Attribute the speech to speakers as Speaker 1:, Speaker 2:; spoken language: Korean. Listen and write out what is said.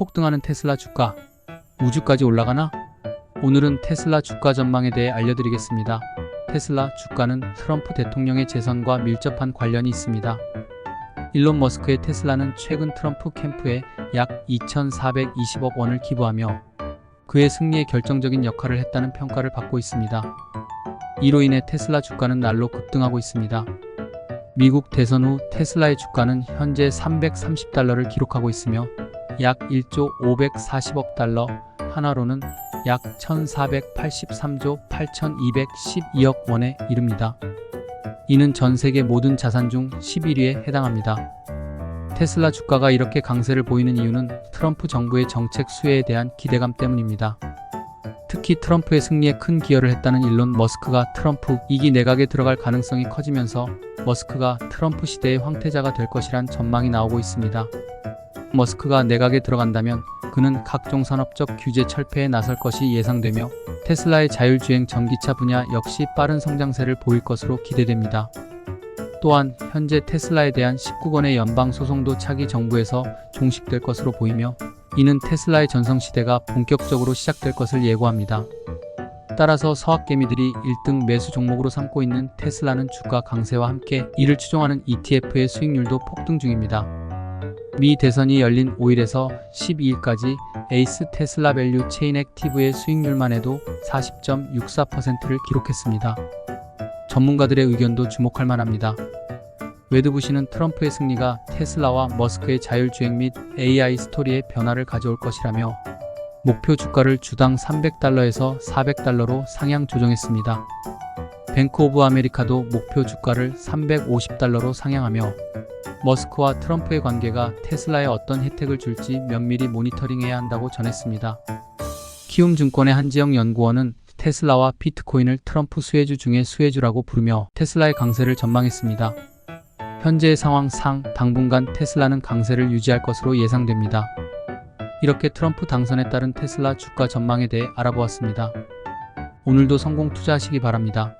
Speaker 1: 폭등하는 테슬라 주가 우주까지 올라가나? 오늘은 테슬라 주가 전망에 대해 알려드리겠습니다. 테슬라 주가는 트럼프 대통령의 재선과 밀접한 관련이 있습니다. 일론 머스크의 테슬라는 최근 트럼프 캠프에 약 2,420억 원을 기부하며 그의 승리에 결정적인 역할을 했다는 평가를 받고 있습니다. 이로 인해 테슬라 주가는 날로 급등하고 있습니다. 미국 대선 후 테슬라의 주가는 현재 330달러를 기록하고 있으며 약 1조 540억 달러, 하나로는 약 1483조 8212억 원에 이릅니다. 이는 전 세계 모든 자산 중 11위에 해당합니다. 테슬라 주가가 이렇게 강세를 보이는 이유는 트럼프 정부의 정책 수혜에 대한 기대감 때문입니다. 특히 트럼프의 승리에 큰 기여를 했다는 일론 머스크가 트럼프 2기 내각에 들어갈 가능성이 커지면서 머스크가 트럼프 시대의 황태자가 될 것이란 전망이 나오고 있습니다. 머스크가 내각에 들어간다면 그는 각종 산업적 규제 철폐에 나설 것이 예상되며 테슬라의 자율주행 전기차 분야 역시 빠른 성장세를 보일 것으로 기대됩니다. 또한 현재 테슬라에 대한 19건의 연방 소송도 차기 정부에서 종식될 것으로 보이며 이는 테슬라의 전성시대가 본격적으로 시작될 것을 예고합니다. 따라서 서학개미들이 1등 매수 종목으로 삼고 있는 테슬라는 주가 강세와 함께 이를 추종하는 ETF의 수익률도 폭등 중입니다. 미 대선이 열린 5일에서 12일까지 에이스 테슬라 밸류 체인 액티브의 수익률만 해도 40.64%를 기록했습니다. 전문가들의 의견도 주목할 만합니다. 웨드부시는 트럼프의 승리가 테슬라와 머스크의 자율주행 및 AI 스토리에 변화를 가져올 것이라며 목표 주가를 주당 300달러에서 400달러로 상향 조정했습니다. 뱅크 오브 아메리카도 목표 주가를 350달러로 상향하며 머스크와 트럼프의 관계가 테슬라에 어떤 혜택을 줄지 면밀히 모니터링해야 한다고 전했습니다. 키움증권의 한지영 연구원은 테슬라와 비트코인을 트럼프 수혜주 중의 수혜주라고 부르며 테슬라의 강세를 전망했습니다. 현재의 상황상 당분간 테슬라는 강세를 유지할 것으로 예상됩니다. 이렇게 트럼프 당선에 따른 테슬라 주가 전망에 대해 알아보았습니다. 오늘도 성공 투자하시기 바랍니다.